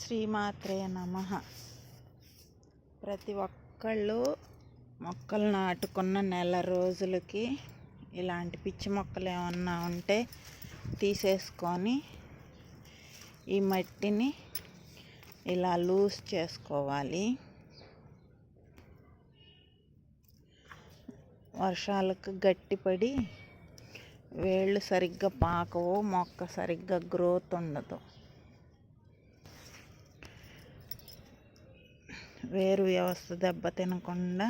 శ్రీమాత్రే నమ. ప్రతి ఒక్కళ్ళు మొక్కలు నాటుకున్న నెల రోజులకి ఇలాంటి పిచ్చి మొక్కలు ఏమన్నా ఉంటే తీసేసుకొని ఈ మట్టిని ఇలా లూజ్ చేసుకోవాలి. వర్షాలకు గట్టిపడి వేళ్ళు సరిగ్గా పాకవు మొక్క సరిగ్గా గ్రోత్ ఉండదు. వేరు వ్యవస్థ దెబ్బ తినకుండా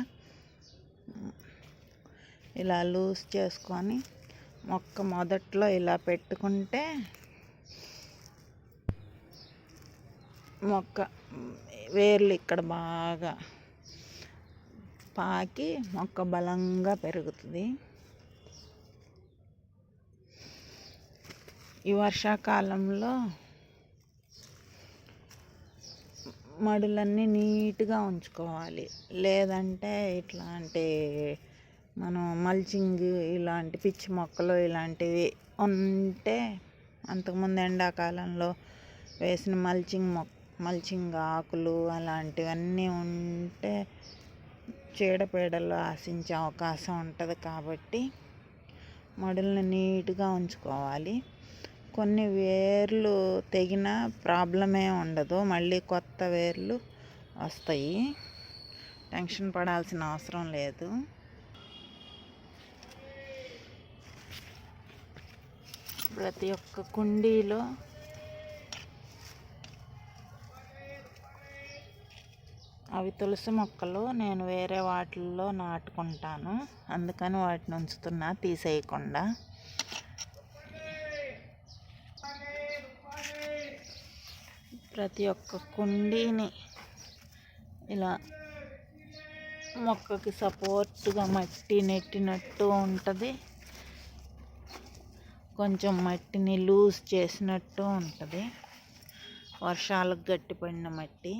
ఇలా లూజ్ చేసుకొని మొక్క మొదట్లో ఇలా పెట్టుకుంటే మొక్క వేర్లు ఇక్కడ బాగా పాకి మొక్క బలంగా పెరుగుతుంది. ఈ వర్షాకాలంలో మడులన్నీ నీట్గా ఉంచుకోవాలి. లేదంటే ఇట్లాంటి మనం మల్చింగ్ ఇలాంటి పిచ్చి మొక్కలు ఇలాంటివి ఉంటే అంతకుముందు ఎండాకాలంలో వేసిన మల్చింగ్ మొక్క మల్చింగ్ ఆకులు అలాంటివన్నీ ఉంటే చీడపీడలు ఆశించే అవకాశం ఉంటుంది కాబట్టి మడులను నీట్గా ఉంచుకోవాలి. కొన్ని వేర్లు తెగిన ప్రాబ్లమే ఉండదు. మళ్ళీ కొత్త వేర్లు వస్తాయి. టెన్షన్ పడాల్సిన అవసరం లేదు. ప్రతి ఒక్క కుండీలో అవి తులసి మొక్కలు నేను వేరే వాటిల్లో నాటుకుంటాను. అందుకని వాటిని ఉంచుతున్నా తీసేయకుండా. ప్రతి ఒక్క కుండీని ఇలా మొక్కకి సపోర్ట్గా మట్టి నెట్టినట్టు ఉంటుంది. కొంచెం మట్టిని లూజ్ చేసినట్టు ఉంటుంది. వర్షాలకు గట్టిపడిన మట్టి.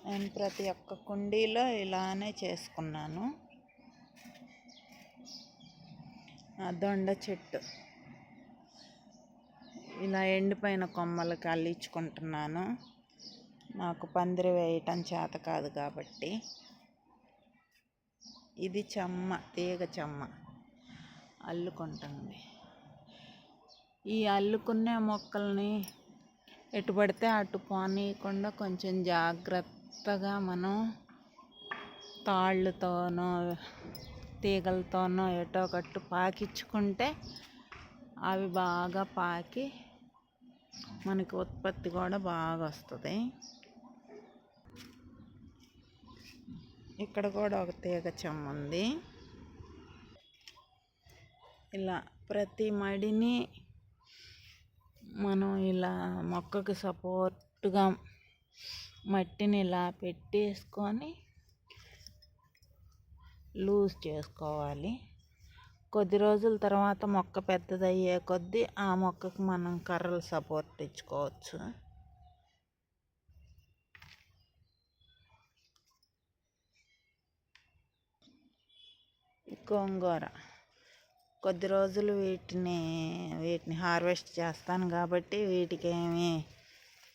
నేను ప్రతి ఒక్క కుండీలో ఇలానే చేసుకున్నాను. దొండ చెట్టు. ఇలా ఎండిపోయిన కొమ్మలకి అల్లించుకుంటున్నాను నాకు పందిరి వేయటం చేత కాదు కాబట్టి. ఇది చెమ్మ తీగ చెమ్మ. అల్లుకుంటుంది. ఈ అల్లుకునే మొక్కల్ని ఎటు పడితే అటు పోనీయకుండా కొంచెం జాగ్రత్తగా మనం తాళ్ళతోనో తీగలతోనో ఎటో కట్టు పాకించుకుంటే అవి బాగా పాకి మనకు ఉత్పత్తి కూడా బాగా వస్తుంది. ఇక్కడ కూడా ఒక తీగ చెమ్మ ఉంది. ఇలా ప్రతి మడిని మనం ఇలా మొక్కకి సపోర్ట్గా మట్టిని ఇలా పెట్టేసుకొని లూజ్ చేసుకోవాలి. కొద్ది రోజుల తర్వాత మొక్క పెద్దదయ్యే కొద్దీ ఆ మొక్కకు మనం కర్రలు సపోర్ట్ ఇచ్చుకోవచ్చు గోంగూర. కొద్ది రోజులు వీటిని వీటిని హార్వెస్ట్ చేస్తాను కాబట్టి వీటికి ఏమీ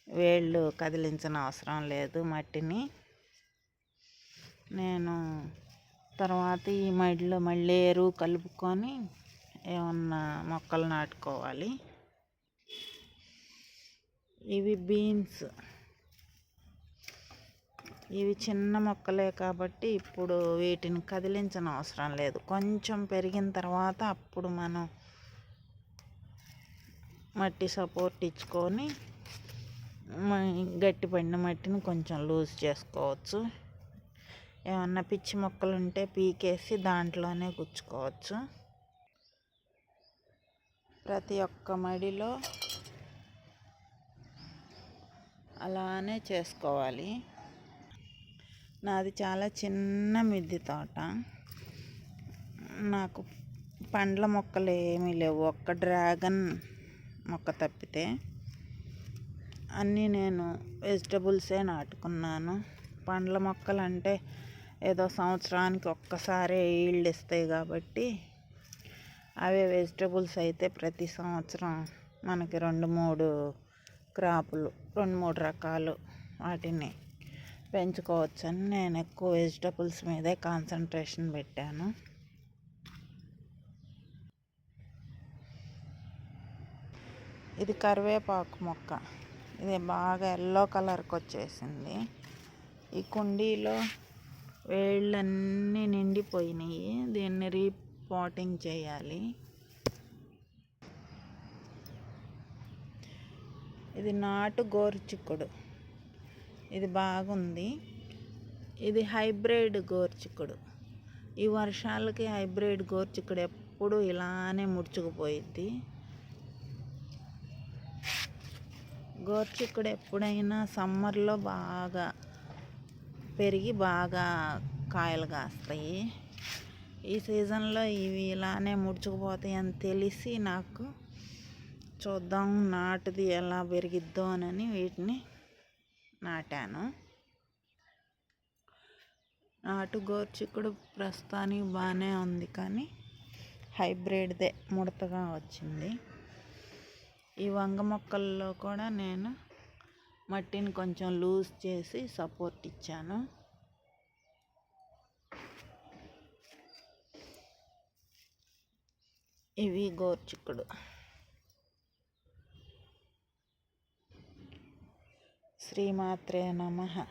వేళ్ళు కదిలించిన అవసరం లేదు మట్టిని. నేను తర్వాత ఈ మడిలో మళ్ళీ ఎరువు కలుపుకొని ఏమన్నా మొక్కలు నాటుకోవాలి. ఇవి బీన్స్. ఇవి చిన్న మొక్కలే కాబట్టి ఇప్పుడు వీటిని కదిలించిన అవసరం లేదు. కొంచెం పెరిగిన తర్వాత అప్పుడు మనం మట్టి సపోర్ట్ ఇచ్చుకొని గట్టి పడిన మట్టిని కొంచెం లూజ్ చేసుకోవచ్చు. ఏమన్నా పిచ్చి మొక్కలు ఉంటే పీకేసి దాంట్లోనే గుచ్చుకోవచ్చు. ప్రతి ఒక్క మడిలో అలానే చేసుకోవాలి. నాది చాలా చిన్న మిద్ది తోట. నాకు పండ్ల మొక్కలు ఏమీ లేవు. ఒక్క డ్రాగన్ మొక్క తప్పితే అన్నీ నేను వెజిటబుల్సే నాటుకున్నాను. పండ్ల మొక్కలు అంటే ఏదో సంవత్సరానికి ఒక్కసారే ఈల్డ్ ఇస్తాయి కాబట్టి అవే వెజిటబుల్స్ అయితే ప్రతి సంవత్సరం మనకి రెండు మూడు క్రాపులు రెండు మూడు రకాలు వాటిని పెంచుకోవచ్చని నేను ఎక్కువ వెజిటబుల్స్ మీదే కాన్సన్ట్రేషన్ పెట్టాను. ఇది కరివేపాకు మొక్క. ఇది బాగా ఎల్లో కలర్కి వచ్చేసింది. ఈ కుండీలో వేళ్ళన్నీ నిండిపోయినాయి. దీన్ని రీపాటింగ్ చేయాలి. ఇది నాటు గోరుచిక్కుడు ఇది బాగుంది. ఇది హైబ్రిడ్ గోరుచిక్కుడు ఈ వర్షాలకి హైబ్రిడ్ గోరుచిక్కుడు ఎప్పుడు ఇలానే ముడుచుకుపోయిద్ది. గోరుచిక్కుడు ఎప్పుడైనా సమ్మర్లో బాగా పెరిగి బాగా కాయలు కాస్తాయి. ఈ సీజన్లో ఇవి ఇలానే ముడుచుకుపోతాయి అని తెలిసి నాకు చూద్దాం నాటుది ఎలా పెరిగిద్దో అని వీటిని నాటాను. నాటు గోర్చిక్కుడు ప్రస్తుతానికి బాగానే ఉంది కానీ హైబ్రిడ్దే ముడతగా వచ్చింది. ఈ వంగ మొక్కల్లో కూడా నేను మట్టిని కొంచెం లూజ్ చేసి సపోర్ట్ ఇచ్చాను. ఇవి గోర్చుకుడు. శ్రీమాత్రే నమ.